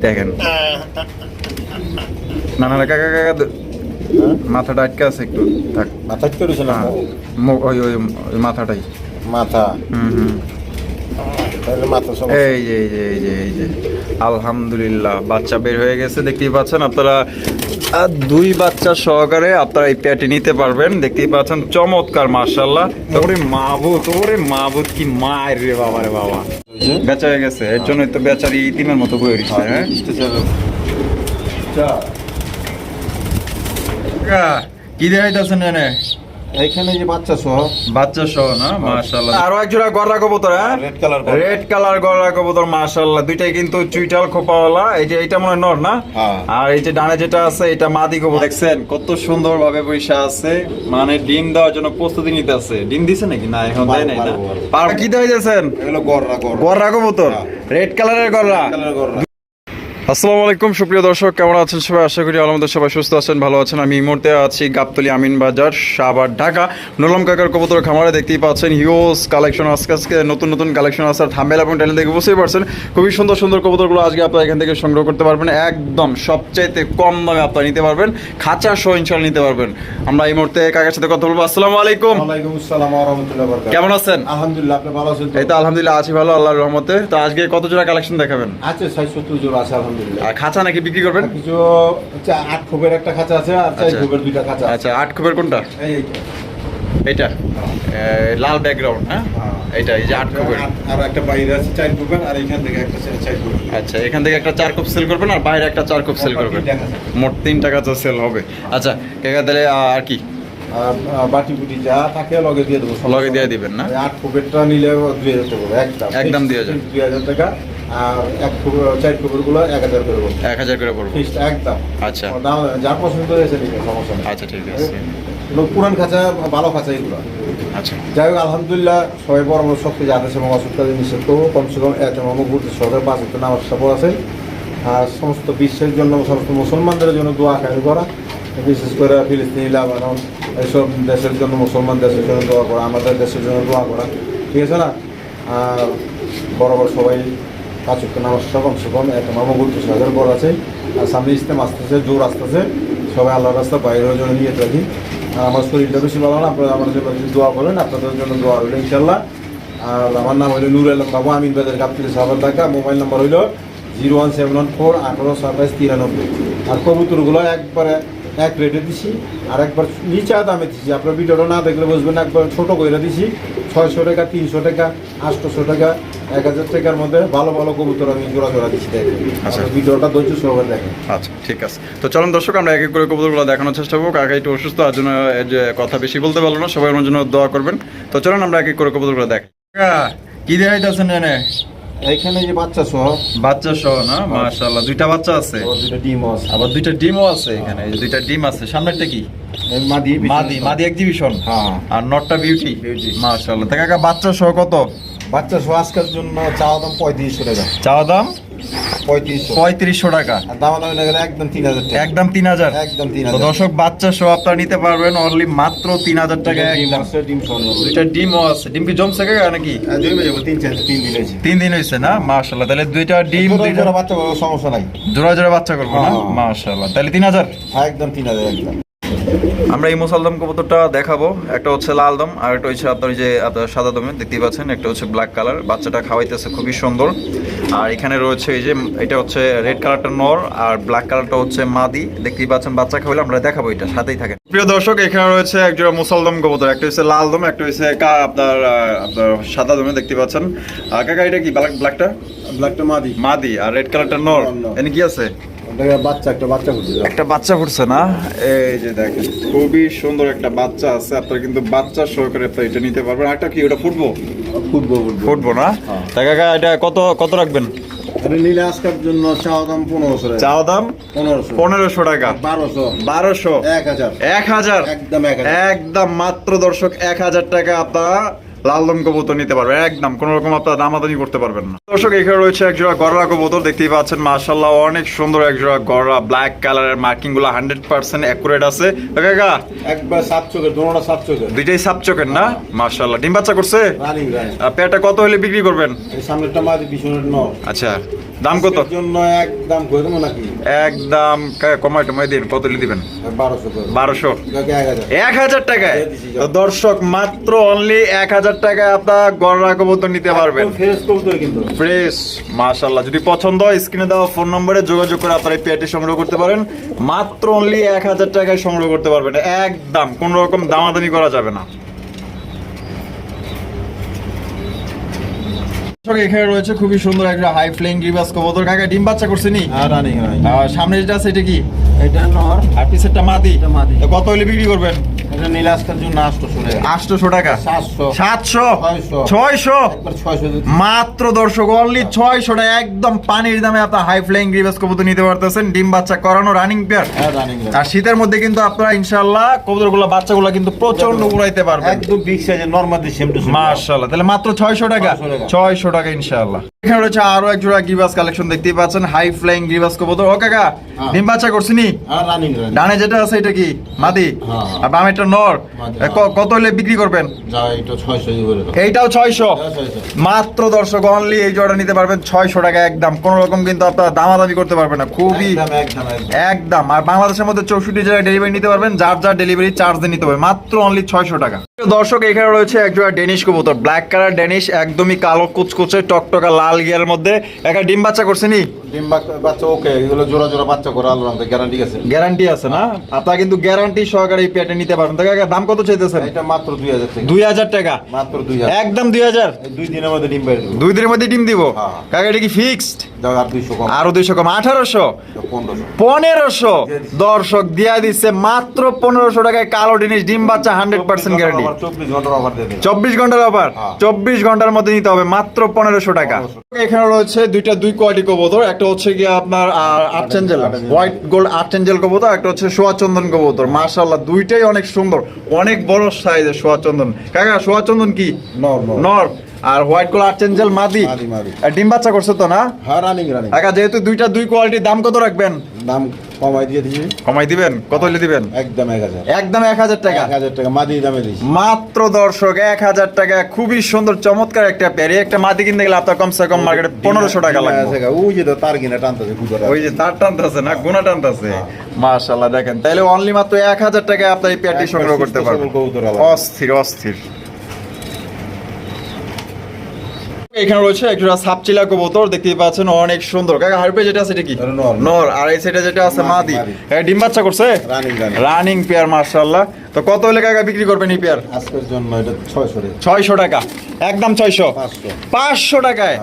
দেখেন। না না কাকা কাকা মাথাটা আটকে আছে একটু থাক। মাথা করেছে না? হ্যাঁ, ওই ওই মাথাটাই। মাথা। হুম হুম। আলহামদুলিল্লাহ বাচ্চা বের হয়ে গেছে দেখতেই পাচ্ছেন আপনারা আহ, দুই বাচ্চা সহকারে আপনারা এই প্যাটি নিতে পারবেন। দেখতেই পাচ্ছেন চমৎকার মার্শাল্লাহ তোরে মাহবুদ তোরে মাহবুদ কি মায়ের রে বাবা রে বাবা। বেচা হয়ে গেছে এর জন্যই তো বেচারি তিনের মতো বই রয়েছে হ্যাঁ? কি দেখাইতেছেন এনে? এইখানে যে বাচ্চা সহ। বাচ্চা সহ না? মাশাআল্লাহ। আরও এক জোড়া গররা কবুতর হ্যাঁ? রেড কালার রেড কালার কবুতর মাশাআল্লাহ। দুইটাই কিন্তু চুইটাল খোপাওয়ালা। এই যে এটা মনে নর না? হ্যাঁ। আর এই যে ডানে যেটা আছে এটা মাদি কবুতর। দেখছেন কত সুন্দর ভাবে বৈশা আছে। মানে ডিম দেওয়ার জন্য প্রস্তুতি নিতে আছে। ডিম দিছে নাকি? না এখন দেয় নাই না। পার কি দিয়েছেন এগুলো গররা গররা। গররা কবুতর? হ্যাঁ। রেড কালারের গররা? কালার গররা। আসসালামু আলাইকুম সুপ্রিয় দর্শক কেমন আছেন সবাই? আশা করি আলহামদুলিল্লাহ সবাই সুস্থ আছেন ভালো আছেন। আমি এই মুহূর্তে আছি গাবতলি আমিন বাজার সাবার ঢাকা। নলম কাকার কবুতর খামারে দেখতেই পাচ্ছেন হিউজ কালেকশন আজকে আজকে নতুন নতুন কালেকশন আছে আর থাম্বেল এবং ট্যালেন্ট দেখে বুঝতেই পারছেন। খুবই সুন্দর সুন্দর কবুতরগুলো আজকে আপনারা এখান থেকে সংগ্রহ করতে পারবেন। একদম সবচাইতে কম দামে আপনারা নিতে পারবেন। খাঁচা সহ ইনশাল নিতে পারবেন। আমরা এই মুহূর্তে কাকার সাথে কথা বলব। আসসালামু আলাইকুম। কেমন আছেন? আলহামদুলিল্লাহ আপনি ভালো আছেন এই তো আলহামদুলিল্লাহ আছি ভালো আল্লাহর রহমতে। তো আজকে কত জোড়া কালেকশন দেখাবেন? আছে 670 জোড়া আছে আলহামদুলিল্লাহ আর খাঁচা নাকি বিক্রি করবেন? কিছু হচ্ছে আট খোপের একটা খাঁচা আছে আর চার আচ্ছা। খোপের দুইটা খাঁচা আচ্ছা আট খুবের কোনটা? এইটা। লাল ব্যাকগ্রাউন্ড হ্যাঁ? হ্যাঁ। এটা এই যে আট খুবের। আর- একটা বাইরে আছে চার খোপের আর এখান থেকে একটা চার খোপের আচ্ছা এখান থেকে একটা চার কপ সেল করবেন আর বাইরে একটা চার কপ সেল করবেন। মোট তিন টাকা তো সেল হবে। আচ্ছা কাকা তাহলে আর কি? আর বাটি বুটি যা থাকে লগে দিয়ে দেবো লগে দিয়ে দিবেন না? আট খোপেরটা নিলে একদম। একদম 2000 দুই হাজার টাকা। আর এক চার খোপেরগুলো এক হাজার করে পড়বে। এক হাজার করে পড়ব? একদম। আচ্ছা। দাম পছন্দ হয়েছে নিবে সমস্যা নেই। আচ্ছা ঠিক আছে। পুরান খাঁচা ভালো খাঁচা এগুলো। আচ্ছা। যাই হোক আলহামদুলিল্লাহ সবাই নিষেধ করব। কমসে কম এত মামু ঘুরতে সরকার পাঁচ একটা নামাজ আছে। আর সমস্ত বিশ্বের জন্য সমস্ত মুসলমানদের জন্য দোয়া খায় করা। বিশেষ করে ফিলিস্তিনি লাবানন এইসব দেশের জন্য মুসলমান দেশের জন্য দোয়া করা আমাদের দেশের জন্য দোয়া করা। ঠিক আছে না? আর বড় বড় সবাই পাঁচ একটা নামাজ কমসে কম একটা মামু ঘুরতে সরকার বড় আছে। আর সামনে ইস্তেম আসতেছে, জোর আসতেছে। সবাই আল্লাহর রাস্তা বাইরের জন্য নিয়ে রাখি আর আমার শরীরটা বেশি ভালো না, আপনারা আমার জন্য দোয়া করেন, আপনাদের জন্য দোয়া রইল ইনশাল্লাহ আর আমার নাম হইল নুর আলম বাবু, আমিন বাজার কাপ্তিলি সাহাবার ঢাকা। মোবাইল নাম্বার হইল zero one seven one four আঠারো সাতাইশ তিরানব্বই। আর কবুতরগুলো একবারে এক রেটে দিছি আর একবার নিচা দামে দিছি। আপনার ভিডিওটা না দেখলে বুঝবেন একবার ছোটো করে দিছি ছয়শো টাকা তিনশো টাকা আটশোশো টাকা এক হাজার টাকার মধ্যে ভালো ভালো কবুতর আমি জোড়া জোড়া দিচ্ছি দেখেন। আচ্ছা। ভিডিওটা ধৈর্য সহকারে দেখেন। আচ্ছা ঠিক আছে। তো চলুন দর্শক আমরা এক এক করে কবুতরগুলো দেখানোর চেষ্টা করব। কাকা একটু অসুস্থ তার জন্য এই যে কথা বেশি বলতে পারল না সবাই আমার জন্য দোয়া করবেন। তো চলুন আমরা এক এক করে কবুতরগুলো দেখ কি দেখাইতেছেন এনে? এইখানে যে বাচ্চা সহ? বাচ্চা সহ না? মাশাআল্লাহ। দুইটা বাচ্চা আছে? দুইটা ডিম আছে। আবার দুইটা ডিমও আছে এখানে। এই দুইটা ডিম আছে। সামনেরটা কি? মাদি মাদি মাদি এক্সিবিশন হ্যাঁ। আর নটটা বিউটি বিউটি মাশাআল্লাহ। দেখা বাচ্চা সহ কত? বাচ্চা সহ আজকের জন্য চাওয়া দাম পঁয়ত্রিশশো টাকা। চাওয়া দাম? পঁয়ত্রিশশো। টাকা। একদম তিন হাজার একদম তিন হাজার। একদম তিন হাজার। দর্শক বাচ্চা সহ আপনারা নিতে পারবেন অনলি মাত্র তিন হাজার টাকা। ডিমও আছে। ডিম কি জমছে কাকা নাকি? যাব তিন দিন হয়েছে। তিন দিন হয়েছে না? মাশাআল্লাহ তাহলে দুইটা ডিম জোড়া বাচ্চা বড় সমস্যা নাই। জোড়া জোড়া বাচ্চা করব না? হ্যাঁ। তাহলে তিন হাজার? একদম তিন হাজার একদম। আমরা এই মুসালদম কবুতরটা দেখাবো। একটা হচ্ছে লাল দম আর একটা হচ্ছে আপনার যে সাদা দমে দেখতেই পাচ্ছেন। একটা হচ্ছে ব্ল্যাক কালার বাচ্চাটা খাওয়াইতেছে খুবই সুন্দর। আর এখানে রয়েছে এই যে এটা হচ্ছে রেড কালারটা নর আর ব্ল্যাক কালারটা হচ্ছে মাদি। দেখতেই পাচ্ছেন বাচ্চা খাওয়াইলে আমরা দেখাবো এটা সাথেই থাকে প্রিয় দর্শক এখানে রয়েছে একজোড়া মুসালদম কবুতর। একটা হচ্ছে লাল দম একটা হচ্ছে কা- আপনার আপনার সাদা দমে দেখতে পাচ্ছেন। কাকা এটা কি ব্ল্যাক ব্ল্যাকটা ব্ল্যাকটা মাদি। মাদি আর রেড কালারটা নর। এনে কি আছে? বাচ্চা একটা বাচ্চা করছে একটা বাচ্চা ফুটছে না? এই যে দেখেন খুবই সুন্দর একটা বাচ্চা আছে। আপনারা কিন্তু বাচ্চা সহকারে আপনারা এটা নিতে পারবেন। একটা কি ওটা ফুটবো? ফুটবো ফুটবো। ফুটবো না? হ্যাঁ। তা কাকা এটা কত কত রাখবেন? এটা নিলে আজকের জন্য চাওয়া দাম পনেরোশো দাম পনেরোশো। পনেরোশো টাকা। বারোশো। বারোশো? এক হাজার। এক হাজার? একদম একদম মাত্র দর্শক এক হাজার টাকা আপনারা লালদম কবুতর নিতে পারবেন একদম কোন রকম আপনারা দামাদামি করতে পারবেন না। দর্শক এখানে রয়েছে এক জোড়া গররা কবুতর দেখতেই পাচ্ছেন মার্শাল্লাহ অনেক সুন্দর এক জোড়া গররা ব্ল্যাক কালারের মার্কিংগুলো হান্ড্রেড পার্সেন্ট অ্যাকুরেট আছে। কাকা? একবার সাত চোখের দোনোটা সাত চোখের। দুইটাই সাপ চোখের না? মার্শাল্লাহ ডিম বাচ্চা করছে? পেয়ারটা কত হলে বিক্রি করবেন? সামনেরটা ন আচ্ছা দাম কত? জন্য একদম করে দেবো নাকি? একদম কা- কমায় টমায় দিন কত দিবেন? বারোশো বারোশো। এক হাজার। টাকায়? দর্শক মাত্র অনলি এক হাজার টাকায় আপনার কবুতর নিতে পারবেন। ফ্রেশ কবুতর কিন্তু। ফ্রেশ মাশাল্লাহ যদি পছন্দ হয় স্ক্রিনে দেওয়া ফোন নম্বরে যোগাযোগ করে আপনারা এই পেয়ারটি সংগ্রহ করতে পারেন। মাত্র অনলি এক হাজার টাকায় সংগ্রহ করতে পারবেন। একদম কোন রকম দামাদামি করা যাবে না। এখানে রয়েছে খুবই সুন্দর একটা হাই ফ্লেইং রিভার্স কবুতর। কাকা ডিম বাচ্চা করছে নি? রানিং রানিং সামনে যেটা আছে এটা কি? এটা নর আর পিছেরটা মাদি মাদি। কত হলে বিক্রি করবেন? এটা নীল আজকের জন্য টাকা। টাকা? মাত্র দর্শক অনলি টাকা। একদম পানির দামে আপনার হাই ফ্লাইং গ্রিভাস কবুতর নিতে পারতেছেন। ডিম বাচ্চা করানো রানিং পেয়ার হ্যাঁ আর শীতের মধ্যে কিন্তু আপনারা ইনশাআল্লাহ কবুতরগুলো বাচ্চাগুলো কিন্তু প্রচণ্ড উড়াইতে পারবেন। একদম বিগ সাইজের নর্মাল সেম টু মাশাআল্লাহ। তাহলে মাত্র ছয়শো টাকা? 600 টাকা। ছয়শো টাকা ইনশাআল্লাহ। এখানে রয়েছে আরও এক জোড়া গ্রিভাস কালেকশন দেখতেই পাচ্ছেন। হাই ফ্লাইং গ্রিভাস কবুতর। ও কাকা হ্যাঁ। ডিম বাচ্চা করছিনি রানিং ডানে যেটা আছে এটা কি? মাদি? হ্যাঁ। আর বামেরটা নর। কত হলে বিক্রি করবেন? এইটাও ছয়শো? মাত্র দর্শক অনলি এই জোড়া নিতে পারবেন ছয়শো টাকা একদম। কোন রকম কিন্তু আপনারা দামাদামি করতে পারবেন না। খুবই একদম আর বাংলাদেশের মধ্যে চৌষট্টি জায়গায় ডেলিভারি নিতে পারবেন। যার যার ডেলিভারি চার্জ নিতে হবে। মাত্র অনলি ছয়শো টাকা। দর্শক এখানে রয়েছে এক জোড়া ডেনিশ কবুতর। ব্ল্যাক কালার ডেনিশ একদমই কালো কুচকুচে টকটকা লাল গিয়ার মধ্যে। একটা ডিম বাচ্চা করছে নি? ডিম বাচ্চা- ওকে এগুলো জোড়া জোড়া বাচ্চা করে গ্যারান্টি আছে। গ্যারান্টি আছে না? আপনারা কিন্তু গ্যারান্টি সহকারে এই পেটে নিতে পারবেন। তো দাম কত চাইতেছেন? এটা মাত্র দুই হাজার টাকা। দুই হাজার টাকা? মাত্র দুই হাজার। একদম দুই হাজার? এই দুই দিনের মধ্যে ডিম দুই দিনের মধ্যে ডিম দিব? হ্যাঁ। কাকা এটা কি ফিক্সড আর দুইশো কম। আঠারোশো? পনেরোশো। দর্শক দিয়া দিচ্ছে মাত্র পনেরোশো টাকায় কালো জিনিস ডিম বাচ্চা হান্ড্রেড পার্সেন্ট গ্যারান্টি চব্বিশ ঘণ্টার অফার চব্বিশ ঘণ্টার অফার হ্যাঁ। চব্বিশ ঘণ্টার মধ্যে নিতে হবে মাত্র পনেরোশো টাকা। এখানে রয়েছে দুইটা দুই কোয়ালিটি কবুতর একটা হচ্ছে কি আপনার হোয়াইট গোল্ড কবুতর একটা হচ্ছে সোয়া চন্দন কবুতর। মার্শাল্লাহ দুইটাই অনেক সুন্দর অনেক বড় সাইজের সোয়া চন্দন। কাকা সোয়া চন্দন কি? নর নর। নর। আর হোয়াইট গোল্ড আর্চেঞ্জেল মাদি। ডিম বাচ্চা করছে তো না? হ্যাঁ রানিং রানিং কাকা যেহেতু দুইটা দুই কোয়ালিটির দাম কত রাখবেন? দাম কমাই দিয়ে দিছি। কমাই দিবেন? কত হলে দিবেন? একদম এক হাজার। একদম এক হাজার টাকা। এক হাজার টাকা মাদি দামে দিছি। মাত্র দর্শক এক হাজার টাকা। খুবই সুন্দর চমৎকার একটা প্যারি। একটা মাদি কিনতে গেলে আপনার কমসে কম মার্কেটে পনেরোশো টাকা লাগবে। ওই যে তো তার কিনা টানতেছে গুজরাট ওই যে তার টানতেছে না গুণা টানতেছে। মাশাল্লাহ দেখেন। তাহলে অনলি মাত্র এক হাজার টাকায় আপনার এই প্যাটি সংগ্রহ করতে পারবেন। অস্থির অস্থির। এখানে রয়েছে একটা সাপচিলা কবুতর দেখতেই পাচ্ছেন অনেক সুন্দর। কাকা হারপে যেটা আছে এটা কি? নর। আর এই যেটা আছে মাদি। হ্যাঁ ডিম বাচ্চা করছে? রানিং পেয়ার মার্শাল্লাহ তো কত হলে কাকা বিক্রি করবেন এই পেয়ার আজকের জন্য এটা ছয়শো রে। ছয়শো টাকা। একদম ছয়শো। পাঁচশো। পাঁচশো টাকায়।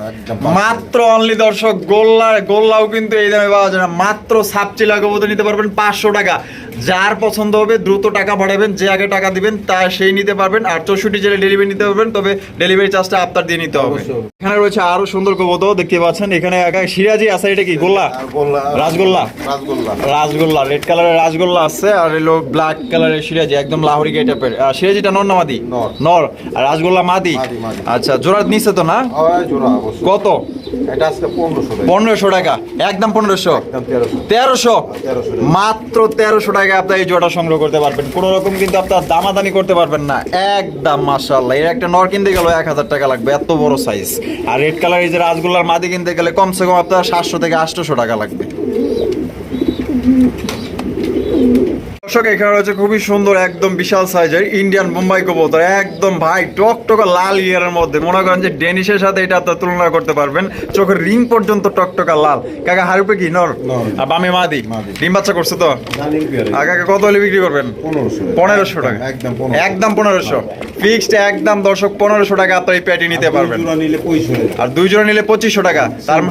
মাত্র অনলি দর্শক গোল্লা গোল্লাও কিন্তু এই দামে পাওয়া যায় না। মাত্র সাপচিলা কবুতর নিতে পারবেন পাঁচশো টাকা। যার পছন্দ হবে দ্রুত টাকা পাঠাবেন যে আগে টাকা দিবেন তা সেই নিতে পারবেন। আর চৌষট্টি জেলে ডেলিভারি নিতে পারবেন তবে ডেলিভারি চার্জটা আপনার দিয়ে নিতে হবে। এখানে রয়েছে আরও সুন্দর কবুতর দেখতে পাচ্ছেন। এখানে সিরাজি আছে এটা কি গোল্লা? রাজগোল্লা? রাজগোল্লা রাসগোল্লা? রেড কালারের রাসগোল্লা আছে আর এলো ব্ল্যাক কালারের সিরাজি একদম লাহোরি টাইপের সিরাজিটা নর না মাদি? নর। আর রাসগোল্লা মাদি। আচ্ছা জোড়া নিচে তো না? হয় কত? পনেরোশো টাকা। একদম পনেরোশো। তেরোশো। মাত্র তেরোশো টাকা। মাত্র আপনি এই জোড়া সংগ্রহ করতে পারবেন। কোনো রকম কিন্তু আপনার দামাদানি করতে পারবেন না। একদম মাসাল্লাহ এর একটা নর কিনতে গেলে এক হাজার টাকা লাগবে। এত বড় সাইজ আর রেড কালার এই যে রাজগুলার মাদি কিনতে গেলে কমসে কম আপনার সাতশো থেকে আটশোশো টাকা লাগবে। দর্শক এখানে রয়েছে খুবই সুন্দর একদম বিশাল সাইজের ইন্ডিয়ান বোম্বাই কবুতর। একদম ভাই টকটকা লাল ইয়ারের মধ্যে। মনে করেন যে ডেনিশের সাথে এটা আপনার তুলনা করতে পারবেন। চোখের রিং পর্যন্ত টকটকা লাল। কাকা হারুপে কি? নর। আর বামে মাদি। ডিম বাচ্চা করছে তো? কাকা কত হলে বিক্রি করবেন? পনেরোশো। টাকা। একদম পনেরোশো। ফিক্সড একদম দর্শক পনেরোশো টাকা আপনার এই প্যাটি নিতে পারবেন। টাকা। আর দুই জোড়া নিলে পঁচিশশো টাকা। তার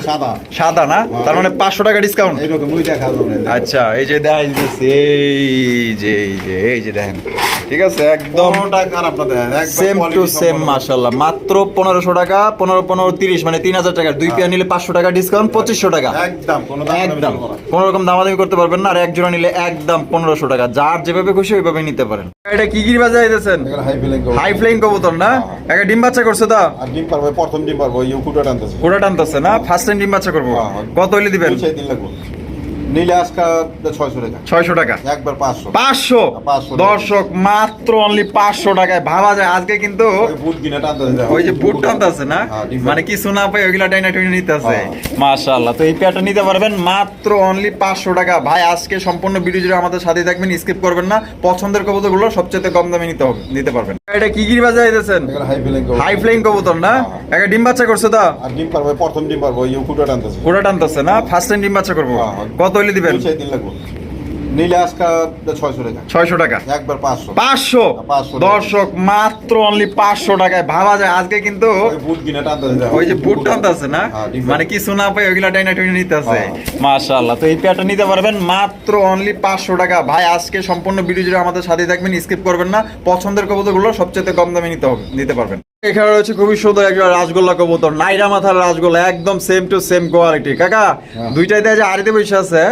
সাদা। না? তার মানে পাঁচশো টাকা ডিসকাউন্ট। আচ্ছা এই যে দেখেন এই যে এই যে এই যে দেখেন। ঠিক আছে? একদম কোনোটা খারাপ না দেখেন, একবার সেম টু সেম মাশাল্লাহ মাত্র পনেরোশো টাকা পনেরো পনেরো তিরিশ মানে তিন হাজার টাকা দুই পেয়ার নিলে পাঁচশো টাকা ডিসকাউন্ট পঁচিশশো টাকা। একদম একদম। কোন রকম দামাদামি করতে পারবেন না আর এক নিলে একদম পনেরোশো টাকা। যার যেভাবে খুশি ওইভাবে নিতে পারেন। এটা কি কি বাজে আইতেছেন হাই ফিলিং হাই ফ্লাইং কবুতর না? একটা ডিম বাচ্চা করছে তো? ডিম পারব প্রথম ডিম পারব কুটা টানতেছে। না? ফার্স্ট টাইম ডিম বাচ্চা করব। হ্যাঁ, হ্যাঁ। কত হইলে দিবেন? নিলে আজকে ছয়শো টাকা। ছয়শো টাকা? একবার পাঁচশো। পাঁচশো? দর্শক মাত্র অনলি পাঁচশো টাকায়। ভাবা যায় আজকে কিন্তু বুট কিনে টানতে দিতে হবে। ওই যে বুট টানতে না? হ্যাঁ, মানে কি শোনা পাই ওইগুলা ডাইনা টুইনা নিতে আছে। হ্যাঁ। তো এই পেয়ারটা নিতে পারবেন মাত্র অনলি পাঁচশো টাকা। ভাই আজকে সম্পূর্ণ ভিডিও জুড়ে আমাদের সাথে থাকবেন স্কিপ করবেন না। পছন্দের কবুতরগুলো সবচেয়ে কম দামে নিতে হবে নিতে পারবেন। এটা কি কি বাজার দিতেছেন হাই ফ্লাইং কবুতর। না? হ্যাঁ। একটা ডিম বাচ্চা করছে তো? ডিম পারব প্রথম ডিম পারব কুটা টানতেছে। না? ফার্স্ট টাইম ডিম বাচ্চা করব। হ্যাঁ, হ্যাঁ। কত হইলে দিবেন। দুই দিন লাগবে। নিলে আজকে ছয়শো টাকা। ছয়শো টাকা? একবার পাঁচশো। পাঁচশো? দর্শক মাত্র অনলি পাঁচশো টাকায়। ভাবা যায় আজকে কিন্তু ওই বুট কিনে টানতে দিতে হবে। ওই যে বুট টানতে আছে না? হ্যাঁ, মানে পাই ওইগুলা টুইনা নিতে আছে। হ্যাঁ। তো এই পেয়ারটা নিতে পারবেন মাত্র অনলি পাঁচশো টাকা। ভাই আজকে সম্পূর্ণ ভিডিও জুড়ে আমাদের সাথে থাকবেন স্কিপ করবেন না। পছন্দের কবুতরগুলো সবচেয়ে কম দামে নিতে হবে নিতে পারবেন। এখানে রয়েছে খুবই সুন্দর একটা রাসগোল্লা কবুতর। নাইরা মাথার রাসগোল্লা একদম সেম টু সেম কোয়ালিটি কাকা হ্যাঁ। দুইটাই দেয় যে আড়িতে বসে আছে?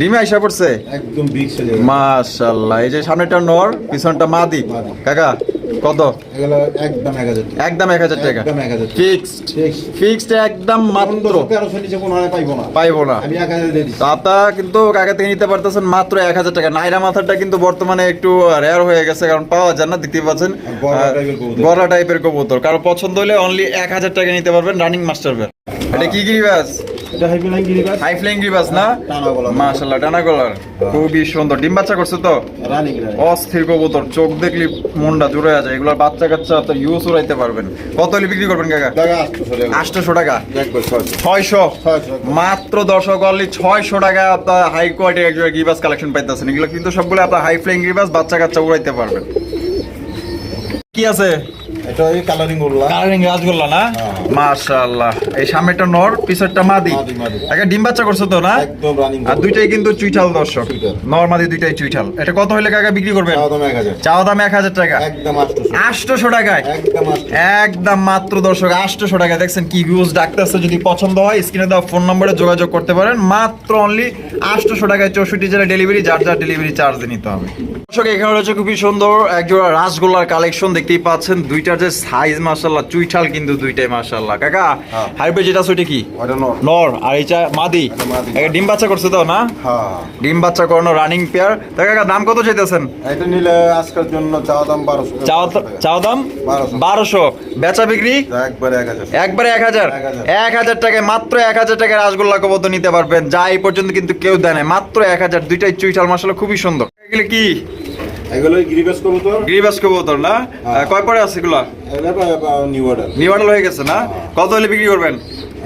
ডিম আইসা পড়ছে? একদম বিগ সাইজের মাশাআল্লাহ এই যে সামনেটা নর পিছনটা মাদি। কাকা কত? একদম টাকা। একদম টাকা। ফিক্সড। ফিক্সড। একদম মাত্র। তেরোশো নিচে কোনো পাইবো না। পাইবো না। আমি এক হাজার দিয়ে দিচ্ছি তো কিন্তু কাকা থেকে নিতে পারতেছেন মাত্র এক হাজার টাকা। নাইরা মাথাটা কিন্তু বর্তমানে একটু রেয়ার হয়ে গেছে কারণ পাওয়া যায় না দেখতে পাচ্ছেন। গলা টাইপের টাইপের কবুতর। কারও পছন্দ হলে অনলি এক হাজার টাকা নিতে পারবেন রানিং মাস্টার বের এটা কি গিরিবাস এটা হাই ফিলিং গিরিবাস হাই ফ্লাইং গিরিবাস না? টানা গলা। গলার। খুবই সুন্দর। ডিম বাচ্চা করছে তো? রানিং রানিং অস্থির কবুতর। চোখ দেখলি মনটা জুড়ে আছে এগুলোর বাচ্চা কাচ্চা তো ইউজ উড়াইতে পারবেন। কত হলে বিক্রি করবেন কাকা? টাকা আসতো চলে গেলো। আটশোশো টাকা ছয়শো। ছয়শো? ছয়শো মাত্র দর্শক অনলি ছয়শো টাকা আপনার হাই কোয়ালিটির কালেকশন পাইতেছেন। এগুলো কিন্তু সবগুলো আপনার হাই ফ্লাইং গিবাস বাচ্চা কাচ্চা উড়াইতে পারবেন। কি আছে? এটা ওই কালারিং উল্লা কালারিং রাজগোল্লা না। মাশাআল্লাহ। এই সামনেটা নর পিছরটা মাদি। মাদি, মাদি। ডিম বাচ্চা করছ তো না? একদম রানিং আর দুইটাই কিন্তু চুইঠাল দর্শক। নর মাদি দুইটাই চুইঠাল। এটা কত হইলে কাকা বিক্রি করবেন? দাম এক হাজার। চাওয়া দাম এক হাজার টাকা। একদম টাকায়? একদম একদম মাত্র দর্শক টাকা দেখছেন কি ভিউজ ডাকতেছে। যদি পছন্দ হয় স্ক্রিনে দেওয়া ফোন নম্বরে যোগাযোগ করতে পারেন। মাত্র অনলি আটশোশো টাকায় চৌষট্টি জেলা ডেলিভারি যার যার ডেলিভারি চার্জ নিতে হবে। দর্শক এখানে রয়েছে খুবই সুন্দর একজোড়া রাসগোল্লার কালেকশন দেখতেই পাচ্ছেন দুইটার যে সাইজ মাশাল্লাহ চুইঠাল কিন্তু দুইটাই মাশাল্লাহ কাকা হ্যাঁ। হাইব্রিড যেটা ওইটা কি? নর। আর এইটা মাদি। ডিম বাচ্চা করছে তো না? হ্যাঁ। ডিম বাচ্চা করানো রানিং পেয়ার তা কাকা দাম কত চাইতেছেন? এটা নিলে আজকের জন্য চাওয়া দাম বারোশো। চাও চাও দাম? বারোশো। বেচা বিক্রি? একবারে এক হাজার। একবারে এক হাজার। টাকায় মাত্র এক হাজার টাকায় রাসগোল্লা কবত নিতে পারবেন। যা এই পর্যন্ত কিন্তু কেউ দেয় না মাত্র এক হাজার দুইটাই চুইটাল মশলা খুবই সুন্দর। এগুলো কি? এগুলো গিরিবাস করব গ্রিবাস কবুতর না? হ্যাঁ। কয় পরে আছে এগুলা? এগুলো নিউ অর্ডার নিউডাল হয়ে গেছে না? কত হলে বিক্রি করবেন?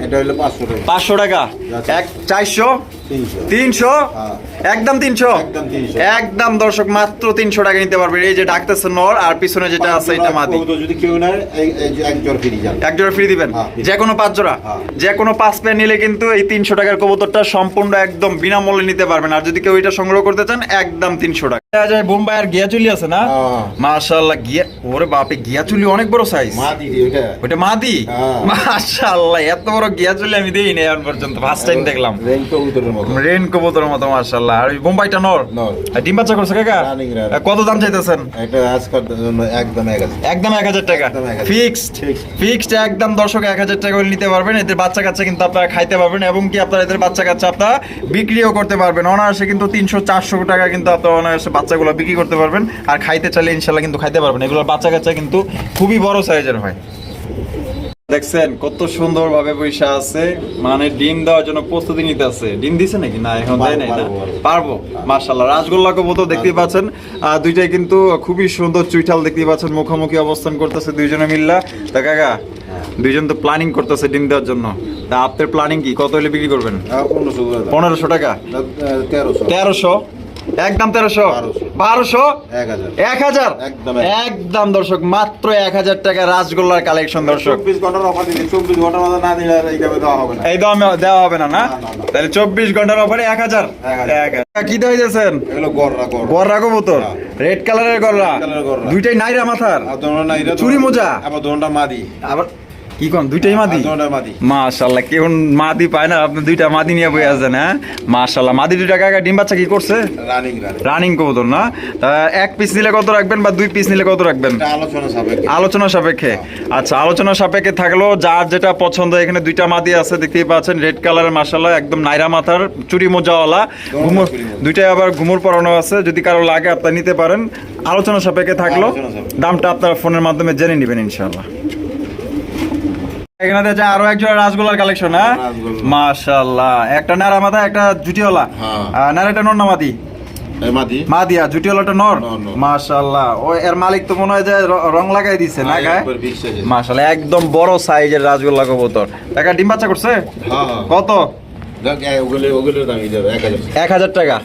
এটা হলো পাঁচশো টাকা। পাঁচশো টাকা। এক চারশো? তিনশো। তিনশো? হ্যাঁ। একদম তিনশো? একদম দর্শক মাত্র তিনশো টাকা নিতে পারবেন। এই যে ডাকতেছে নর আর পিছনে যেটা আছে এটা মাদি। যদি কেউ নেয় এই- এই যে এক জোড়া ফ্রি দিবেন? হ্যাঁ, যে কোনো পাঁচ জোড়া? হ্যাঁ। যে কোনো পাঁচ পেয়ার নিলে কিন্তু এই তিনশো টাকার কবুতরটা সম্পূর্ণ একদম বিনামূল্যে নিতে পারবেন। আর যদি কেউ এটা সংগ্রহ করতে চান একদম তিনশো টাকা। বোম্বাই আর গিয়া চুলি আছে না? হ্যাঁ। মাশাআল্লাহ গিয়া ওরে বাপে গিয়া চুলি অনেক বড় সাইজ ওইটা। ওটা মাদি? হ্যাঁ। মাশাআল্লাহ এত বড় গিয়া চুলি আমি দেইনি এখন পর্যন্ত ফার্স্ট টাইম দেখলাম। মতো রেন কবুতরের মতো মাশাআল্লাহ। আর বোম্বাইটা নর? নর। আর ডিম বাচ্চা করছে কাকা। কত দাম চাইতেছেন? এটা আজকের জন্য একদম এক হাজার। একদম এক হাজার টাকা। ফিক্সড। ফিক্সড। একদম দর্শক এক হাজার টাকা করে নিতে পারবেন। এদের বাচ্চা কাচ্চা কিন্তু আপনারা খাইতে পারবেন এবং কি আপনারা এদের বাচ্চা কাচ্চা আপনারা বিক্রিও করতে পারবেন। অনায়াসে কিন্তু তিনশো চারশো টাকা কিন্তু আপনারা অনায়াসে বাচ্চাগুলো বিক্রি করতে পারবেন। আর খাইতে চাইলে ইনশাল্লাহ কিন্তু খাইতে পারবেন। এগুলোর বাচ্চা কাচ্চা কিন্তু খুবই বড় সাইজের হয়। দেখছেন কত সুন্দর ভাবে পয়সা আছে। মানে ডিম দেওয়ার জন্য প্রস্তুতি নিতে আছে ডিম দিছে নাকি? না এখন দেয় নাই। না পারব, মার্শাল্লাহ রাসগোল্লা কবুতর দেখতেই পাচ্ছেন। দুইটাই কিন্তু খুবই সুন্দর চুইঠাল দেখতেই পাচ্ছেন। মুখোমুখি অবস্থান করতেছে দুইজনে মিল্লা। তা কাকা দুইজন তো প্ল্যানিং করতেছে ডিম দেওয়ার জন্য। তা আপনার প্ল্যানিং কি? কত হলে বিক্রি করবেন। পনেরোশো টাকা? তেরোশো। তেরোশো? একদম তেরোশো। বারোশো। বারোশো? এক হাজার। একদম দর্শক মাত্র এক হাজার টাকা রাসগোল্লার কালেকশন দর্শক। চব্বিশ ঘণ্টার মধ্যে না দিলে আর এইভাবে দেওয়া হবে না। এই দামে দেওয়া হবে না না? না, না, না। তাহলে চব্বিশ ঘণ্টার অফারে এক হাজার। কি দেওয়া দিয়েছেন গররা গর গররা কবুতর। হ্যাঁ। রেড কালারের গররা। দুইটাই নাইরা মাথার। চুরি মোজা। আবার দোনটা মাদি। আবার কি কোন দুইটাই মাদি? মাশাল্লাহ কেউ মাদি পায় না আপনি দুইটা মাদি নিয়ে বই আছেন হ্যাঁ? মাশাল্লাহ মাদি দুইটা কাকা ডিম বাচ্চা কি করছে? রানিং রানিং কবুতর না? তা এক পিস নিলে কত রাখবেন বা দুই পিস নিলে কত রাখবেন? আলোচনা সাপেক্ষে। আলোচনা সাপেক্ষে। আচ্ছা আলোচনা সাপেক্ষে থাকলেও যার যেটা পছন্দ এখানে দুইটা মাদি আছে দেখতেই পাচ্ছেন রেড কালারের মাসাল্লাহ একদম নাইরা মাথার চুরি মোজাওয়ালা। ঘুমুর দুইটাই আবার ঘুমুর পরানো আছে যদি কারও লাগে আপনারা নিতে পারেন। আলোচনা সাপেক্ষে থাকল। দামটা আপনার ফোনের মাধ্যমে জেনে নেবেন ইনশাল্লাহ এখানে দেখা আরও কালেকশন হ্যাঁ? একটা নারা মাথা একটা জুটিওয়ালা। হ্যাঁ। নারাটা নর মাদি? নর। ও এর মালিক তো মনে হয় যে রং লাগাই দিছে না গায়ে? একদম বড় সাইজের কবুতর। টাকা ডিম বাচ্চা করছে? হ্যাঁ হ্যাঁ। কত? এক হাজার টাকা।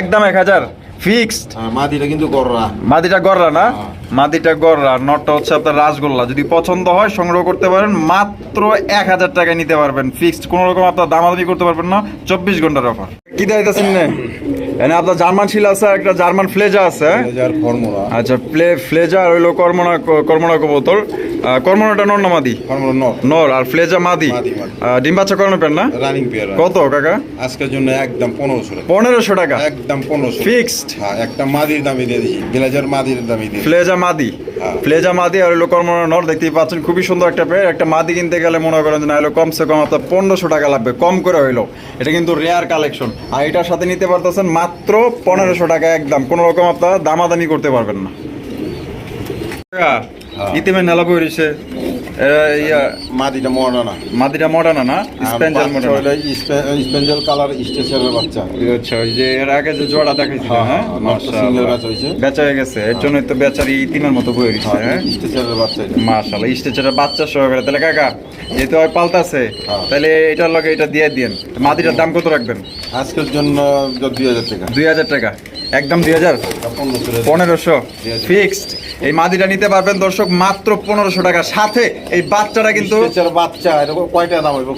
একদম এক হাজার। ফিক্সড হ্যাঁ, মাদিটা কিন্তু গররা। মাদিটা গররা না? হ্যাঁ। মাদিটা গররা নটটা হচ্ছে আপনার রাসগোল্লা। যদি পছন্দ হয় সংগ্রহ করতে পারেন মাত্র এক হাজার টাকায় নিতে পারবেন। ফিক্সড কোনো রকম আপনার দামাদামি করতে পারবেন না। চব্বিশ ঘণ্টার অফার। কি দেখাইতেছেন নে? আপনার জার্মান শিল আছে একটা জার্মান ফ্লেজা আছে হ্যাঁ? আচ্ছা প্লে ফ্লেজা হইল কর্মনা কর্মনা কবুতর। কর্মনাটা নর না মাদি? নর। আর ফ্লেজা মাদি? ডিম বাচ্চা করানো পেন না? রানিং পেয়ার কত কাকা? আজকের জন্য একদম পনেরোশো টাকা। পনেরোশো টাকা? একদম পনেরোশো ফিক্সড হ্যাঁ একটা মাদির দামে দিয়ে দিচ্ছি ব্লেজার মাদির দামে দিয়ে ফ্লেজা মাদি? হ্যাঁ। ফ্লেজা মাদি আর কর্মনা নর দেখতেই পাচ্ছেন খুবই সুন্দর একটা পেয়ার একটা মাদি কিনতে গেলে মনে করেন যে না হলো কমসে কম আপনার পনেরোশো টাকা লাগবে কম করে হইল। এটা কিন্তু রেয়ার কালেকশন আর এটার সাথে নিতে পারতেছেন মাত্র পনেরোশো টাকা একদম। কোনো রকম আপনারা দামাদামি করতে পারবেন না। ইতিমধ্যে ইতিমে নেলা বই রয়েছে। মাদিটা মডার্ন। মাদিটা মডার্ন না? স্পেঞ্জাল মডার্ন। স্পেঞ্জাল কালার স্টেশনের বাচ্চা। আচ্ছা ওই যে এর আগে যে জোড়া দেখাইছিল হ্যাঁ, হ্যাঁ? হ্যাঁ, বেচা হয়েছে। বেচা হয়ে গেছে এর জন্যই তো বেচারি তিনের মতো রয়েছে হ্যাঁ স্টেশনের বাচ্চা এটা। মাশাআল্লাহ স্টেজের বাচ্চা সহকারে। তাহলে কাকা যেহেতু হয় পাল্টাছে হ্যাঁ। তাহলে এটার লগে এটা দিয়ে দিয়েন। মাদিটার দাম কত রাখবেন? আজকের জন্য দুই হাজার টাকা। দুই হাজার টাকা। একদম দুই হাজার পনেরোশো। ফিক্সড এই মাদিটা নিতে পারবেন দর্শক মাত্র পনেরোশো টাকা। সাথে এই বাচ্চাটা কিন্তু বাচ্চা কয়টা দাম হইব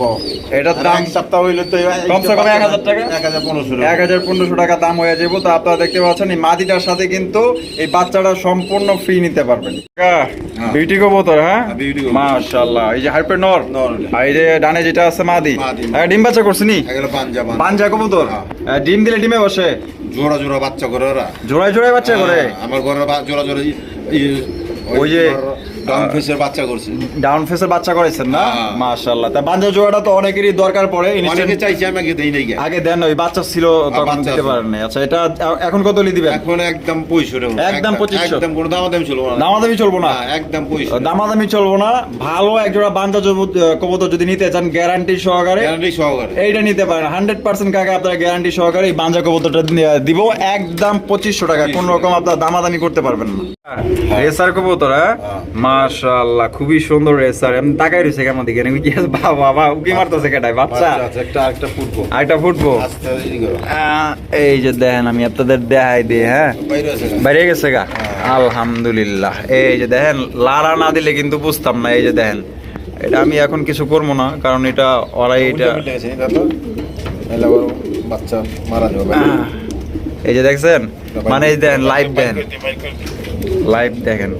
এটার দাম সপ্তাহ হইলে তো কমসে কম এক হাজার টাকা? এক হাজার পনেরোশো এক হাজার পনেরোশো টাকা দাম হয়ে যাব তো আপনারা দেখতে পাচ্ছেন এই মাদিটার সাথে কিন্তু এই বাচ্চাটা সম্পূর্ণ ফ্রি নিতে পারবেন। বিউটি কবুতর হ্যাঁ? হ্যাঁ। মাশাআল্লাহ। এই যে হাইপে নর। এই যে ডানে যেটা আছে মাদি। মাদি। ডিম বাচ্চা করছিনি এগুলো পাঞ্জা কবুতর? হ্যাঁ। ডিম দিলে ডিমে বসে? জোড়া জোড়া বাচ্চা। করে ওরা। জোড়ায় জোড়ায় বাচ্চা করে? হ্যাঁ, আমার ঘরে জোড়া জোড়া ওই যে, ডাউন ফেসের বাচ্চা করছে। ডাউন ফেসের বাচ্চা করেছেন না? হ্যাঁ। মাশাআল্লাহ। তা জোড়াটা তো অনেকেরই দরকার পড়ে অনেকে চাইছে আমি আগে দেই নাই আগে দেন ওই বাচ্চা ছিল তখন দিতে পারেন নাই। আচ্ছা এটা এখন কত লি দিবেন? এখন একদম পঁয়ষট্টি টাকা। একদম 2500 একদম কোনো দামাদামি চলবো না। দামাদামি চলবো না? না, একদম পঁয়ষট্টি দামাদামি চলবো না। ভালো একজোড়া বাঞ্জা জবুত- কবুতর যদি নিতে চান গ্যারান্টি সহকারে। গ্যারান্টি সহকারে। এইটা নিতে পারেন। হান্ড্রেড পার্সেন্ট কাকা আপনারা গ্যারান্টি সহকারে এই বাঞ্জা কবুতরটা দিব। একদম পঁচিশশো টাকা। কোন রকম আপনার দামাদামি করতে পারবেন না। রেসার কবুতর হ্যাঁ? হ্যাঁ। মাশাআল্লাহ খুবই সুন্দর রেসার। আমি তাকাই রয়েছে কেমন দিকে? আমি কি বাবা বাবা উকি মারতেছে কেটাই বাচ্চা। একটা আরেকটা ফুটবো আস্তে ই করো। আহ, এই যে দেখেন আমি আপনাদের দেখাই দিই হ্যাঁ? বাইরে গেছে গা? আলহামদুলিল্লাহ। এই যে দেখেন লারা না দিলে কিন্তু বুঝতাম না এই যে দেখেন এটা আমি এখন কিছু করব না কারণ এটা ওরাই এটা বাচ্চা মারা যাবে। এই যে দেখছেন? মানে এই দেখেন লাইভ দেখেন লাইভ দেখেন।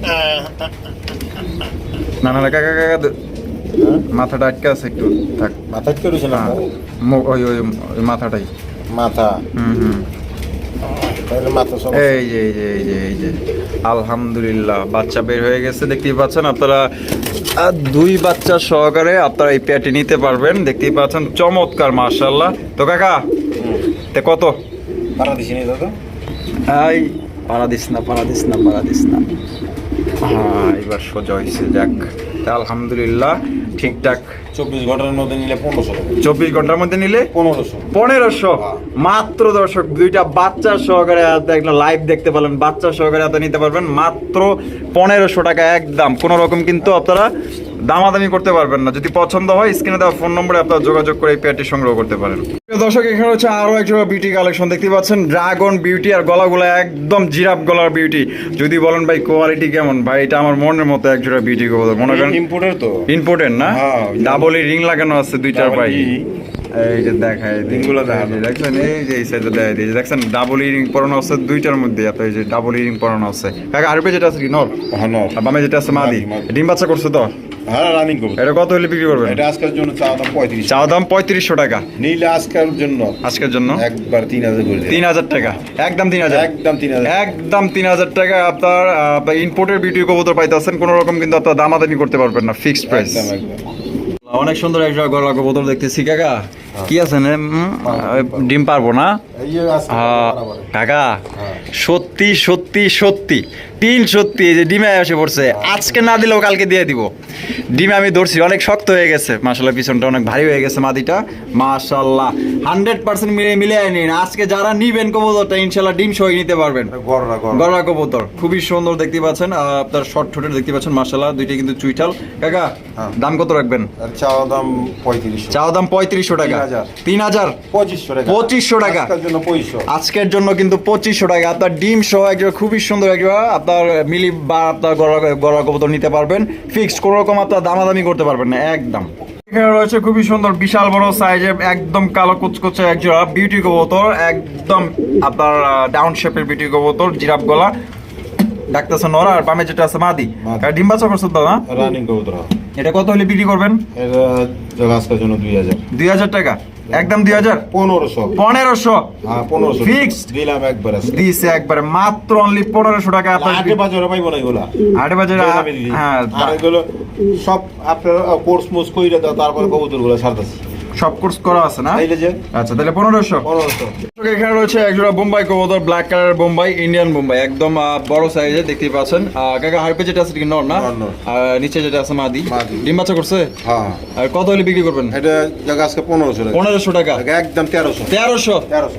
না না কাকা কাকা মাথাটা আটকে আছে একটু থাক। মাথা কি করেছে না হ্যাঁ, ওই ওই মাথাটাই। মাথা? হুম হুম। তাহলে মাথা সব এই যে এই যে এই যে এই যে। আলহামদুলিল্লাহ বাচ্চা বের হয়ে গেছে দেখতেই পাচ্ছেন আপনারা দুই বাচ্চা সহকারে আপনারা এই প্যাটি নিতে পারবেন দেখতেই পাচ্ছেন চমৎকার মার্শাল্লাহ তো কাকা তে কত? পারা দিছি নি দাদা এই পাড়া দিস না পাড়া দিস না পাড়া দিস না। হ্যাঁ এবার সোজা হয়েছে যাক। আলহামদুলিল্লাহ ঠিকঠাক। চব্বিশ ঘণ্টার মধ্যে নিলে পনেরোশো চব্বিশ ঘণ্টার মধ্যে নিলে পনেরোশো। পনেরোশো। হ্যাঁ। মাত্র দর্শক দুইটা বাচ্চা সহকারে একটা লাইভ দেখতে পেলেন। বাচ্চা সহকারে হাতে নিতে পারবেন মাত্র পনেরোশো টাকা একদম। কোনো রকম কিন্তু আপনারা দামাদামি করতে পারবেন না। যদি পছন্দ হয় স্ক্রিনে দেওয়া ফোন নম্বরে আপনারা যোগাযোগ করে এই পেয়ারটি সংগ্রহ করতে পারেন। দর্শক এখানে হচ্ছে আরও এক জোড়া বিউটি কালেকশন দেখতে পাচ্ছেন ড্রাগন বিউটি আর গলাগুলো একদম জিরাপ গলার বিউটি যদি বলেন ভাই কোয়ালিটি কেমন? ভাই এটা আমার মনের মতো একজোড়া বিউটি মনে করেন ইম্পোর্টেন্ট তো। ইম্পোর্টেন্ট না? হ্যাঁ। ডাবল রিং লাগানো আছে দুইটার ভাই। এই যে এই যে দেখছেন এই যে এই সাইডে দেখাই দিয়েছে দেখছেন ডাবল ইরিং পরানো আছে দুইটার মধ্যে আপনার এই যে ডাবল ইরিং পরানো আছে। কাকা আরবে যেটা আছে কি? নর? হ্যাঁ নর। বামে যেটা আছে মাদি। মাদি, মাদি। ডিম বাচ্চা করছে তো? হ্যাঁ রানিং করব। এটা কত হলে বিক্রি করবেন? এটা আজকের জন্য চা দাম পঁয়ত্রিশ চাওয়া দাম পঁয়ত্রিশশো টাকা। নিলে আজকের জন্য। আজকের জন্য? একবার তিন হাজার করে তিন হাজার টাকা। একদম তিন হাজার। একদম তিন হাজার। একদম তিন হাজার টাকা আপনার ইম্পোর্টের বিউটি কবুতর পাইতেছেন কোনো রকম কিন্তু আপনার দামাদামি করতে পারবেন না ফিক্সড প্রাইস একদম একদম। অনেক সুন্দর একটা গলা বোতল দেখতেছি কাকা। কি আছে ডিম পারব না? এই যে আজকে আহ, বরাবর। কাকা হ্যাঁ। সত্যি সত্যি সত্যি। তিন সত্যি এই যে ডিমে এসে পড়ছে। আজকে না দিলেও কালকে দিয়ে দিব। ডিমে আমি ধরছি অনেক শক্ত হয়ে গেছে। মাসাল্লাহ পিছনটা অনেক ভারী হয়ে গেছে মাদিটা মাশাল্লাহ হান্ড্রেড পার্সেন্ট মিলিয়ে মিলিয়ে নিন। আজকে যারা নিবেন কবুতরটা ইনশাল্লাহ ডিম সহ নিতে পারবেন। গররা কবুতর খুবই সুন্দর দেখতে পাচ্ছেন। আপনার শর্ট ঠোঁটের দেখতে পাচ্ছেন মাসাল্লাহ দুইটা কিন্তু চুইঠাল। কাকা হ্যাঁ। দাম কত রাখবেন? আর চা দাম পঁয়ত্রিশ চাওয়া দাম পঁয়ত্রিশশো টাকা। তিন হাজার। পঁচিশশো টাকা। পঁচিশশো টাকা। আজকের জন্য আজকের জন্য কিন্তু পঁচিশশো টাকা। আপনার ডিম সহ একজন খুবই সুন্দর একজন আপনার মিলি বা আপনার গলা গলা কবুতর নিতে পারবেন। ফিক্সড কোনো রকম আপনার দামাদামি করতে পারবেন না একদম। এখানে রয়েছে খুবই সুন্দর বিশাল বড় সাইজের একদম কালো কুচকুচে এক জোড়া বিউটি কবুতর একদম আপনার ডাউন শেপের বিউটি কবুতর জিরাফ গলা। ডাকতেছে নরা আর বামে যেটা আছে মাদি। ডিম বাচ্চা করছে না রানিং কবুতর। এটা কত হলে বিক্রি করবেন? এটা জন্য দুই হাজার। দুই হাজার টাকা। একদম দুই হাজার? পনেরোশো। পনেরোশো। হ্যাঁ পনেরোশো। Fixed? দিলাম একবারে। দিছে একবারে মাত্র অনলি পনেরোশো টাকা। আটে বাজারে পাইবো না এগুলা? আটে বাজারে হ্যাঁ এগুলো সব আপনার কোর্স মোস কইরা দাও তারপরে কবুতরগুলো ছাড়তেছে। সব কোর্স করা আছে না? আচ্ছা তাহলে পনেরোশো। পনেরোশো। এখানে রয়েছে একজোড়া বোম্বাই কবুতর black colour Bombay Indian Bombay. একদম বড় সাইজে দেখতেই পাচ্ছেন। কাকা হারপে যেটা আছে নর না। আর নিচে যেটা আছে মাদি। মাদি। ডিম বাচ্চা করছে? হ্যাঁ। আর কত হলে বিক্রি করবেন? এটা জায়গা আজকে পনেরোশো পনেরোশো টাকা। একদম তেরোশো। তেরোশো?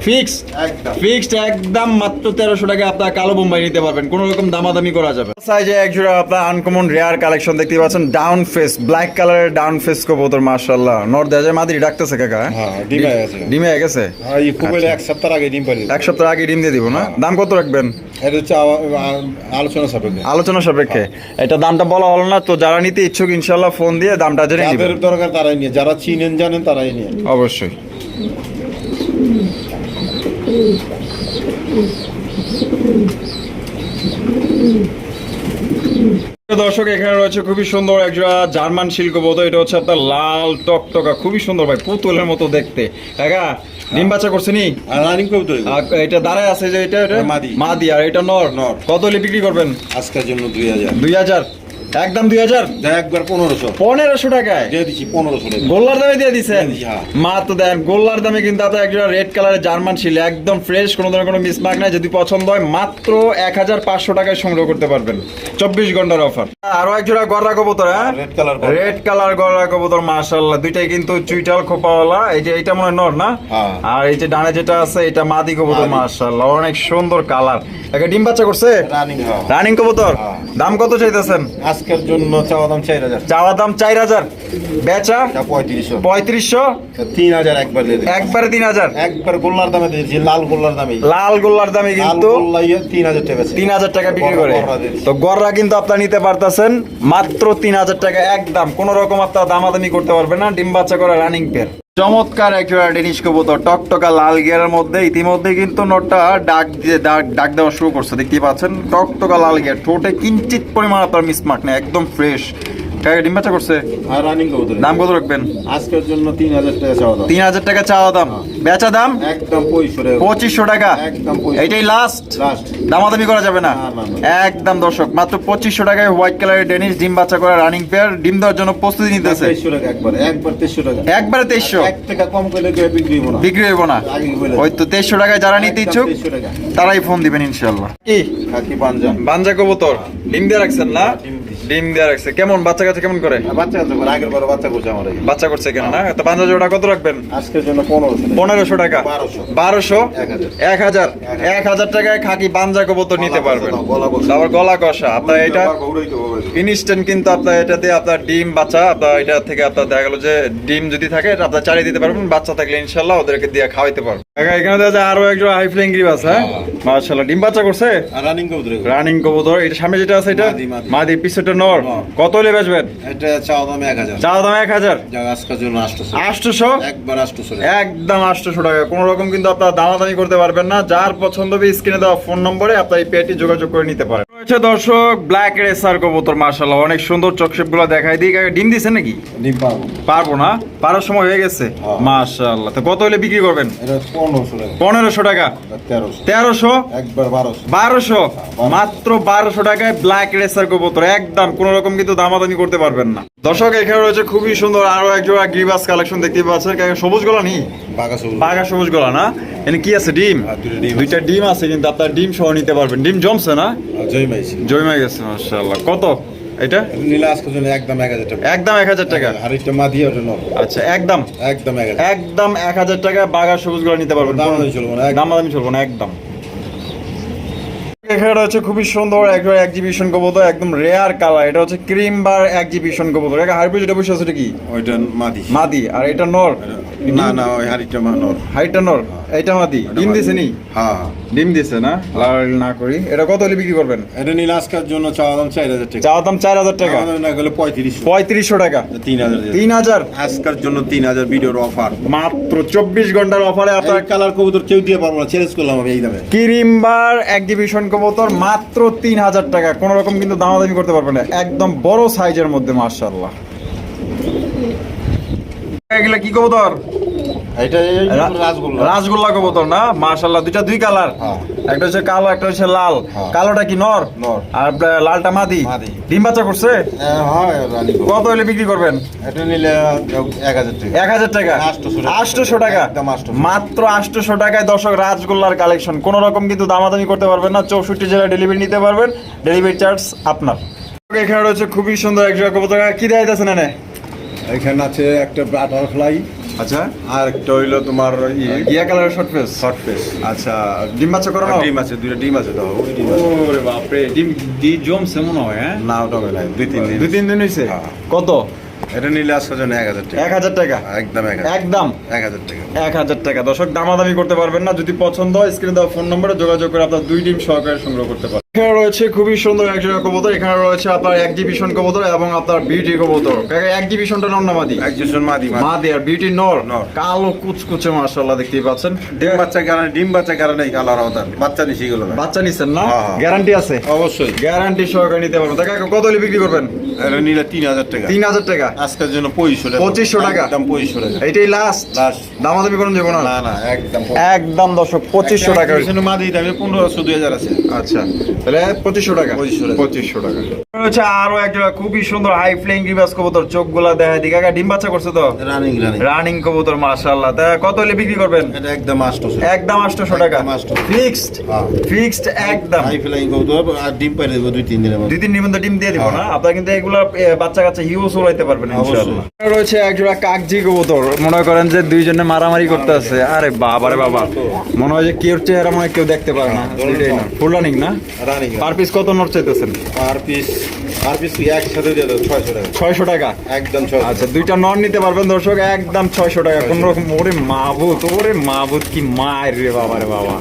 ফিক্স একদম। ফিক্সড একদম মাত্র তেরোশো টাকা আপনার কালো বোম্বাই নিতে পারবেন। কোনো রকম দামাদামি করা যাবে সাইজে একজোড়া আপনার আনকমন রেয়ার কালেকশন দেখতে পাচ্ছেন। ডাউন ফেস ব্ল্যাক কালারের ডাউন ফেস কবুতর মাশাআল্লাহ। নর দেয়া যায় মাদিরি ডাকতেছে কাকা হ্যাঁ, ডিম হয়ে গেছে। ডিমে গেছে? আর এই খুব এক সপ্তাহ আগে ডিম পারি এক সপ্তাহ আগে ডিম দিয়ে দিব না? দাম কত রাখবেন? এটা হচ্ছে আলোচনা সাপেক্ষে। আলোচনা সাপেক্ষে। এটা দামটা বলা হলো না তো যারা নিতে ইচ্ছুক ইনশাল্লাহ ফোন দিয়ে দামটা জেনে যাদের দরকার তারাই নিয়ে যারা চিনেন জানেন তারাই নিয়ে। অবশ্যই। দর্শক এখানে রয়েছে খুবই সুন্দর একজোড়া জার্মান শিল্পবোধ এটা হচ্ছে আপনার লাল টকটকা খুবই সুন্দর ভাই পুতুলের মতো দেখতে। কাকা ডিম বাচ্চা করছে নি? আর রানিং কবুতর এটা দাঁড়ায় আছে যে এটা? এটা মাদি। মাদি আর এটা নর। নর। কত বিক্রি করবেন? আজকের জন্য দুই হাজার। দুই হাজার। একদম দুই হাজার? একবার পনেরোশো। পনেরোশো টাকায়? দিয়ে দিচ্ছি পনেরোশো গোল্লার দামে দিয়ে দিয়ে দিছি, হ্যাঁ। দেন গোল্লার দামে কিন্তু আপনার একটা রেড কালারের জার্মান ছিল একদম ফ্রেশ কোনো ধরনের কোনো মিসমার্ক নাই যদি পছন্দ হয় মাত্র এক হাজার পাঁচশো টাকায় সংগ্রহ করতে পারবেন। চব্বিশ ঘণ্টার অফার আরও এক জোড়া গররা কবুতর হ্যাঁ? রেড কালার রেড কালার গররা কবুতর মাশাল্লাহ দুইটাই কিন্তু চুইটাল খোপাওয়ালা। এই যে এটা মনে হয় নর না? হ্যাঁ। আর এই যে ডানে যেটা আছে এটা মাদি কবুতর। মাশাল্লাহ অনেক সুন্দর কালার একটা ডিম বাচ্চা করছে? রানিং হ্যাঁ। কবুতর? হ্যাঁ। দাম কত চাইতেছেন? আজকের জন্য চাওয়া দাম চার হাজার। চাওয়া দাম চার হাজার। বেচা পঁয়ত্রিশশো। পঁয়ত্রিশশো? তিন হাজার একবার তিন হাজার? একবার গোল্লার দামে দিয়েছি লাল গোল্লার দামে। লাল গোল্লার দামে কিন্তু তিন হাজার টাকা তিন হাজার টাকা বিক্রি করে। তো গররা কিন্তু আপনার নিতে পারতেছেন মাত্র তিন হাজার টাকা একদম। কোন রকম আপনার দামাদামি করতে পারবেন না ডিম বাচ্চা করা রানিং পেয়ার চমৎকার একেবারে ডেনিশ কবুতর, টকটকা লাল গিয়ারের মধ্যে। ইতিমধ্যে কিন্তু নটটা ডাক দিয়ে ডাক ডাক দেওয়া শুরু করছে। দেখতে পাচ্ছেন, টকটকা লাল গিয়ার, ঠোঁটে কিঞ্চিত পরিমাণ আপনার মিসমার্ক নেই, একদম ফ্রেশ ডিম বাচ্চা করছে? আর রানিং কবুতর। দাম কত রাখবেন? আজকের জন্য তিন হাজার টাকা চাওয়া দাম। টাকা চাওয়া দাম। বেচা দাম? একদম টাকা। একদম। এইটাই লাস্ট লাস্ট দামাদামি করা যাবে না? একদম দর্শক মাত্র টাকায় হোয়াইট কালারের ডেনিস ডিম বাচ্চা করা রানিং পেয়ার ডিম দেওয়ার জন্য প্রস্তুতি নিতেছে। টাকা একবার একবার তেইশশো টাকা। একবারে তেইশশো? এক টাকা কম করলে বিক্রি হব না। বিক্রি হইব না। ওই তো তেইশশো টাকায় যারা নিতে ইচ্ছুক তারাই ফোন দিবেন ইনশাল্লাহ কি? পাঞ্জাব বাঞ্জা কবুতর ডিম দিয়ে রাখছেন না? ডিম দিয়ে রাখছে। কেমন বাচ্চা কাছে কেমন করে? আর বাচ্চা কাচ্চা করে আগের বার বাচ্চা করছে আমার বাচ্চা করছে কেন? না? তো বাঞ্জা জোড়া কত রাখবেন? আজকের জন্য পনেরোশো টাকা। পনেরোশো টাকা? বারোশো। এক হাজার। এক হাজার? টাকায় খাকি বাঞ্জা কবুতর নিতে পারবেন। কষা, গলা কষা। তারপর গলা কষা। আপনার এটা। ইনস্ট্যান্ট কিন্তু আপনার এটাতে আপনার ডিম বাচ্চা আপনার এটা থেকে আপনার দেখা গেল যে ডিম যদি থাকে এটা আপনার চালিয়ে দিতে পারবেন। বাচ্চা থাকলে ইনশাল্লাহ ওদেরকে দিয়ে খাওয়াইতে পারবেন। কাকা এখানে দেখা আরও একজন হাই ফ্লাইং গ্রিবাস হ্যাঁ? মাশাআল্লাহ। ডিম বাচ্চা করছে? রানিং কবুতর রানিং কবুতর। এটা সামনে যেটা আছে এটা? মাদি, পিছটা নর। কত হলে বেচবেন? এটা চাওয়া দাম এক হাজার। চা দাম এক হাজার? যা আজকের জন্য আসতেছে আটশোশো? একবার আসতেছে একদম টাকা। কোনো রকম কিন্তু আপনারা দামাদামি করতে পারবেন না। যার পছন্দ হবে স্ক্রিনে দেওয়া ফোন নম্বরে আপনার এই পেটি যোগাযোগ করে নিতে পারেন। দর্শক ব্ল্যাক রেসার কবুতর অনেক সুন্দর দেখাই। দিই ডিম দিছে নাকি? ডিম পাবো পারব না? পারার সময় হয়ে গেছে? হ্যাঁ। তো কত হলে বিক্রি করবেন? পনেরোশো টাকা। তেরোশো। একবার বারোশো। মাত্র বারোশো টাকায় ব্ল্যাক রেসার কবুতর একদম কোন রকম কিন্তু দামাদামি করতে পারবেন না। দর্শক এখানে রয়েছে খুবই সুন্দর আরও এক জোড়া গ্রিবাস কালেকশন দেখতে পাচ্ছেন। সবুজ গোলা নি? বাগাসো বাঘা সবুজ গোলা না? এখানে কি আছে? ডিম? ডিম দুইটা ডিম আছে কিন্তু আপনার ডিম সহ নিতে পারবেন। ডিম জমছে না? জয় জমে গেছে মাশাআল্লাহ। কত? এটা? নীলা আজকের জন্য একদম এক হাজার টাকা। একদম এক হাজার টাকা? আর একটা মা দিয়ে ওটা আচ্ছা একদম? একদম এক হাজার একদম এক হাজার টাকা বাগা সবুজ গোলা নিতে পারবেন। দামাদামি চলবো না, একদম। দামাদামি চলবো না একদম। এখানে রয়েছে খুবই সুন্দর একটা এক্সিবিশন কবুতর একদম রেয়ার কালার এটা হচ্ছে ক্রিম বার এক্সিবিশন কবুতর। এটা হাইব্রিড এটা বসে আছে কি? ওইটা মাদি। মাদি। আর এটা নর? না না ওই হাড়িটা নর। হাইটা নর? এটা মাদি। ডিম। দিছে নি? হ্যাঁ। হ্যাঁ ডিম দিছে না? লাল না করি। এটা কত হলে বিক্রি করবেন? এটা নীলা আজকের জন্য চাওয়া দাম চার হাজার টাকা। চাওয়া দাম চার হাজার টাকা। না গেলে পঁয়ত্রিশশো। পঁয়ত্রিশশো টাকা। তিন হাজার তিন হাজার? আজকের জন্য তিন হাজার ভিডিওর অফার মাত্র চব্বিশ ঘণ্টার অফারে আপনার কালার কবুতর কেউ দিয়ে পারব না। চ্যালেঞ্জ করলাম আমি এই দামে। কিরিমবার এক্সিবিশন কবুতর মাত্র তিন হাজার টাকা। কোনো রকম কিন্তু দামাদামি করতে পারবে না। একদম বড় সাইজের মধ্যে মার্শাল্লাহ এগুলা কি কবুতর? রাসগোল্লা। কবুতর না? মার্শাল্লাহ দুইটা দুই কালার। হ্যাঁ। একটা হচ্ছে কালো একটা হচ্ছে লাল। হ্যাঁ। কালোটা কি নর? নর। আর লালটা মাদি? মাদি। ডিম বাচ্চা করছে? হ্যাঁ, হয়। কত হলে বিক্রি করবেন? এটা নিলে এক হাজার টাকা। এক হাজার টাকা? আটশোশো টাকা। মাত্র আটশোশো টাকায় দর্শক রাজগোল্লার কালেকশন কোনো রকম কিন্তু দামাদামি করতে পারবেন না। চৌষট্টি জেলায় ডেলিভারি নিতে পারবেন। ডেলিভারি চার্জ আপনার। এখানে রয়েছে খুবই সুন্দর এক জায়গা কবুতর কি দেয় এখানে আছে একটা বাটারফ্লাই আচ্ছা। আর একটা হইল তোমার ইয়ে। গিয়া কালারের শর্ট ফেস শর্ট ফেস আচ্ছা ডিম বাচ্চা করো ডিম আছে দুইটা ডিম আছে তো ওরে বাপরে ডিম ডিম জমছে মনে হয় হ্যাঁ? না ওটা হয় দুই তিন দিন। দুই তিন দিন হয়েছে হ্যাঁ। কত? এটা নিলে আজকের জন্য এক হাজার টাকা। এক হাজার টাকা? একদম একদম? এক হাজার টাকা। এক হাজার টাকা। দর্শক দামাদামি করতে পারবেন না। যদি পছন্দ হয় স্ক্রিনে দেওয়া ফোন নম্বরে যোগাযোগ করে আপনার দুই ডিম সহকারে সংগ্রহ করতে পারেন এখানে রয়েছে খুবই সুন্দর এক জায়গা কবুতর। এখানে রয়েছে আপনার এক্সিবিশন কবুতর এবং আপনার বিউটি কবুতর। এক্সিবিশনটা নর না মাদি? একজন মাদি মাদি। আর বিউটি নর। নর। কালো কুচকুচে মাশাআল্লাহ দেখতেই পাচ্ছেন। ডিম বাচ্চা কারণে ডিম বাচ্চা কারণে কালার আওতার। বাচ্চা নিশি গেল বাচ্চা নিচ্ছেন না? হ্যাঁ, হ্যাঁ। গ্যারান্টি আছে? অবশ্যই। গ্যারান্টি সহকারে নিতে পারবেন। তা কত হলে বিক্রি করবেন? এটা নিলে তিন হাজার টাকা। তিন হাজার টাকা? আজকের জন্য পঁচিশশো টাকা। পঁচিশশো টাকা? একদম পঁচিশশো টাকা। এইটাই লাস্ট Last। দামাদামি করুন যাব না না না একদম একদম দর্শক পঁচিশশো টাকা। পিছনে মাদি দামে পনেরোশো দুই হাজার আছে। আচ্ছা। তাহলে পঁচিশশো টাকা। পঁচিশশো টাকা। হচ্ছে আরও একটা খুবই সুন্দর হাই ফ্লেইং রিভার্স কবুতর চোখগুলা দেখা দিকে ডিম বাচ্চা করছে তো? রানিং রানিং রানিং কবুতর মাশাআল্লাহ। তা কত হলে বিক্রি করবেন? এটা একদম আষ্টশো একদম আটশোশো টাকা। ফিক্সড হ্যাঁ। ফিক্সড একদম। হাই ফ্লাইং করতে আর ডিম পাই দেবো দুই তিন দিনের মধ্যে। দুই তিন নিবন্ধ ডিম দিয়ে দিব না? আপনারা কিন্তু এগুলো বাচ্চা কাচ্চা হিউজ উড়াইতে পারবেন ইনশাআল্লাহ। রয়েছে একজোড়া কাকজি কবুতর। মনে করেন যে দুইজনে মারামারি করতে আছে আরে বাবা রে বাবা। মনে হয় যে কেউ চেহারা মনে হয় কেউ দেখতে পারে না। ফুল রানিং না? রানিং পার পিস কত নোট চাইতেছেন? পার পিস পার পিস একসাথে দিয়ে দেবো? ছয়শো টাকা। ছয়শো টাকা? একদম ছয় আচ্ছা দুইটা নন নিতে পারবেন দর্শক একদম ছয়শো টাকা। কোন রকম ওরে মাহবুত ওরে মাহবুত কি মায়ের রে বাবা রে বাবা।